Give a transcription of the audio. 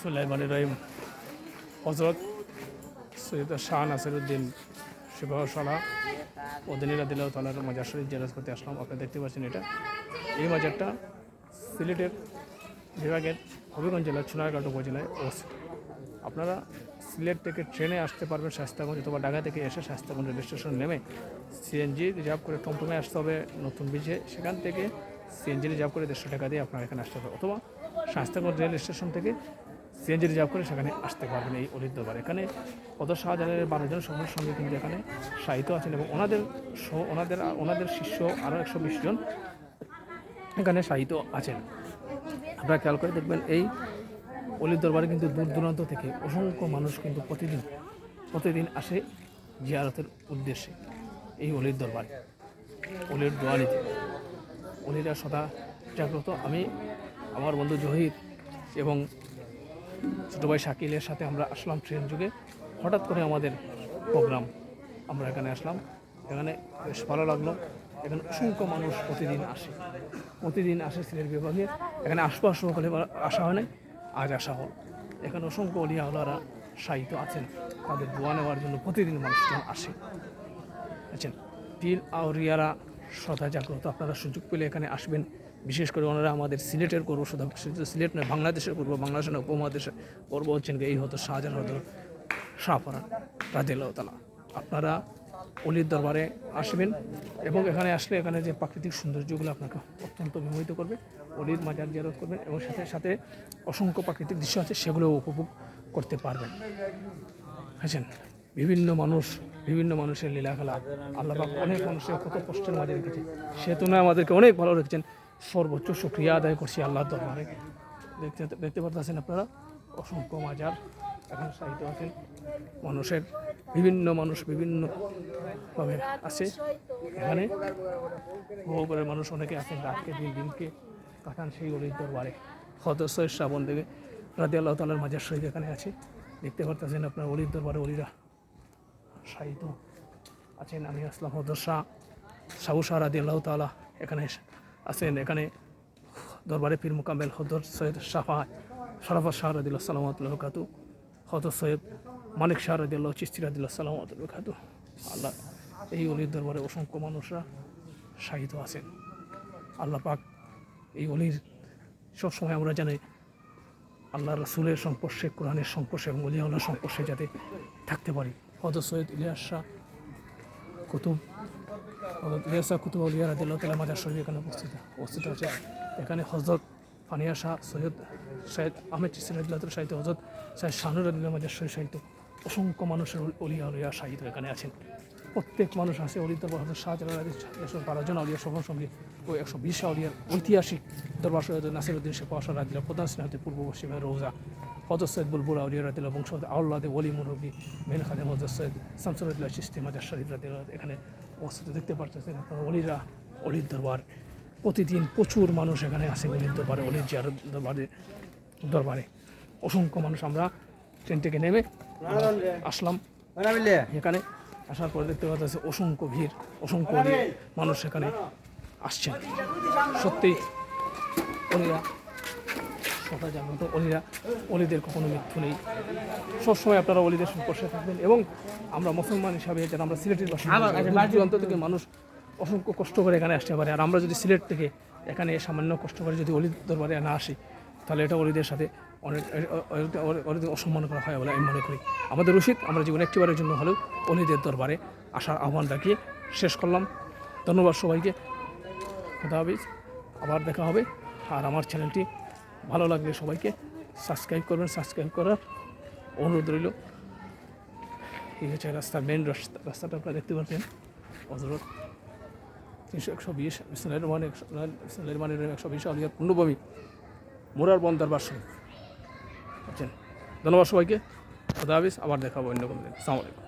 সুলাইমান রহিম। হজরত সৈয়দ শাহ নাসিরুদ্দিন শিবাহশালা ওদিনীরা তালার মাজার শরীফ জেরাজ করতে আসলাম। আপনারা দেখতে পাচ্ছেন এটা। এই মাজারটা সিলেটের বিভাগের হবিগঞ্জ জেলার সোনারঘাট উপজেলায় অবস্থিত। আপনারা সিলেট থেকে ট্রেনে আসতে পারবেন শাস্তাগঞ্জ অথবা ঢাকা থেকে এসে শাস্তাগঞ্জ রেল স্টেশন নেমে সিএনজি রিজার্ভ করে টমটমে আসতে হবে নতুন ব্রিজে। সেখান থেকে সিএনজি রিজার্ভ করে দেড়শো টাকা দিয়ে আপনারা এখানে আসতে হবে। অথবা শাস্তাগঞ্জ রেল স্টেশন থেকে সিএনজি রিজার্ভ করে সেখানে আসতে পারবেন এই অলির দরবার। এখানে কত শাহজাহানের বারোজন সঙ্গের সঙ্গে কিন্তু এখানে সাহিত্য আছেন এবং ওনাদের ওনাদের ওনাদের শিষ্য আরও একশো বিশ জন এখানে সাহিত্য আছেন। আপনারা খেয়াল করে দেখবেন এই অলির দরবারে কিন্তু দূর দূরান্ত থেকে অসংখ্য মানুষ কিন্তু প্রতিদিন প্রতিদিন আসে জিয়ারতের উদ্দেশ্যে এই অলির দরবারে, অলির দোয়ারিতে অলিরা সদা জাগ্রত। আমি, আমার বন্ধু জহির এবং ছোটো ভাই শাকিলের সাথে আমরা আসলাম ট্রেন যুগে। হঠাৎ করে আমাদের প্রোগ্রাম, আমরা এখানে আসলাম। এখানে বেশ ভালো লাগল। এখানে অসংখ্য মানুষ প্রতিদিন আসে। প্রতিদিন আসে সিলেট বিভাগে। এখানে আসব বলে আসা হয় নাই, আজ আসা হল। এখানে অসংখ্য অলিয়া হলারা সাহিত্য আছেন। তাদের দোয়া নেওয়ার জন্য প্রতিদিন মানুষজন আসে। আছেন পীর আউরিয়ারা সদা জাগ্রত। আপনারা সুযোগ পেলে এখানে আসবেন। বিশেষ করে ওনারা আমাদের সিলেটের করব শুধু সিলেট নয়, বাংলাদেশের করব বাংলাদেশের উপমহাদেশের করব হচ্ছেন এই হতো শাহজাহান হতো শাহপরান রাজিয়াল্লাহ তালা আপনারা অলির দরবারে আসবেন এবং এখানে আসলে এখানে যে প্রাকৃতিক সৌন্দর্যগুলো আপনাকে অত্যন্ত বিমোহিত করবে, অলির মাজার জিয়ারত করবেন এবং সাথে সাথে অসংখ্য প্রাকৃতিক দৃশ্য আছে, সেগুলো উপভোগ করতে পারবেন। বুঝছেন? বিভিন্ন মানুষ, বিভিন্ন মানুষের লীলা খেলা আল্লাহ অনেক মানুষের কত কষ্টের মাঝে রেখেছে সে তুলনায় আমাদেরকে অনেক ভালো রেখেছেন। সর্বোচ্চ সুক্রিয়া আদায় করছি আল্লাহ দরবারে। দেখতে দেখতে পাচ্ছেন আপনারা? অসংখ্য মাজার এখানে সাহিত্য আছেন মানুষের বিভিন্ন মানুষ বিভিন্নভাবে আছে এখানে। বহু করে মানুষ অনেকে আছেন রাতকে, দিন, দিনকে কাটান সেই অলির দরবারে। সদস্য শ্রাবণ থেকে রাজি আল্লাহ তালার মাজার শহীদ এখানে আছে। দেখতে পারতেছেন আপনার অলির দরবারে অলিরা সাহিত্য আছেন। আমি আসলাম হদর শাহ সাহু শাহ রাদি আল্লাহ তালা এখানে আছেন এখানে দরবারে পীর মোকাম্মেল হদর সৈয়দ শাফা শরাফা শাহ রাদিল্লাহ সালামতুল্লাহ খাতু হদর সৈয়দ মানিক শাহ রাদিল্লাহ চিস্তি রাদিল্লাহ সালামতুল্লাহ খাতু। আল্লাহ, এই অলির দরবারে অসংখ্য মানুষরা সাহিত্য আছেন। আল্লাহ পাক এই অলির সবসময় আমরা জানি আল্লাহ রসুলের সংস্পর্শে কোরআনের সংস্পর্শে এবং অলিয়াল্লাহ সংস্পর্শে যাতে থাকতে পারি। হজরত সৈয়দ ইলিয়াস শাহ কুতুব শাহ কুতুব আলিয়া রাদিল্লাহ তালা মাজার শরীফ এখানে উপস্থিত। উপস্থিত আছে এখানে হজরত ফানিয়া শাহ সৈয়দ সৈয়দ আহমেদ চিসির রাদিল্লাহ সাহিত্য হজরত সৈয়দ শানুর রাদিল্লাহ মাজার শরীফ সাহিত্য। অসংখ্য মানুষের অলিয়া আলিয়া সাহিত্য এখানে আছেন। প্রত্যেক মানুষ আছে অলির দরবার হজরত শাহজালাল একশো বারো জন সফর সঙ্গে ও একশো বিশ আলিয়ার ঐতিহাসিক দরবার সৈয়দ নাসিরুদ্দিন শেখ আশা রাদিল্লাহ প্রধান স্নেহতে পূর্ব পশ্চিমে রোজা। হজরত সৈয়দ বুলবুল আউলিয়া রাদিল্লাহ বংশ আউল্লাদে ওলি মুরব্বী মেন খাদেম হজরত সৈয়দ শামসুরুল্লাহ চিস্তি মাজার শরীফ রাদিল্লাহ এখানে অবস্থিত দেখতে পারতেছেন আপনারা অলিরা, অলির দরবার। প্রতিদিন প্রচুর মানুষ এখানে আসে অলির দরবারে, অলির জিয়ার দরবারে দরবারে। অসংখ্য মানুষ আমরা ট্রেন থেকে নেমে আসলাম। এখানে আসার পরে দেখতে পাওয়া যাচ্ছে অসংখ্য ভিড়, অসংখ্য মানুষ এখানে আসছেন। সত্যি অলিরা কথা জাগ্রত অলিরা অলিদের কখনো মৃত্যু নেই। সবসময় আপনারা অলিদের সংস্পর্শে থাকবেন এবং আমরা মুসলমান হিসাবে যারা আমরা সিলেটের বাসিন্দা থেকে মানুষ অসংখ্য কষ্ট করে এখানে আসতে পারে। আর আমরা যদি সিলেট থেকে এখানে সামান্য কষ্ট করে যদি অলির দরবারে না আসি তাহলে এটা অলিদের সাথে অনেক অলিদের অসম্মান করা হয় বলে আমি মনে করি। আমাদের উচিত আমরা জীবনে একটিবারের জন্য হলেও অলিদের দরবারে আসার আহ্বান রাখিয়ে শেষ করলাম। ধন্যবাদ সবাইকে। খোদা হাফিজ। আবার দেখা হবে। আর আমার চ্যানেলটি ভালো লাগলে সবাইকে সাবস্ক্রাইব করবেন সাবস্ক্রাইব করার অনুরোধ রইল। এই হচ্ছে রাস্তার মেন রাস্তা, রাস্তাটা আপনারা দেখতে পাচ্ছেন হজরত তিনশো একশো বিশ বিসলের মানে একশো বিসলের মানে একশো বিশ আলিয়ার পূর্ণভূমি মোরার বন্দর বাসন বুঝছেন ধন্যবাদ সবাইকে। খোদা হাফিজ, আবার দেখাবো অন্য কোনো দিন। আলাইকুম।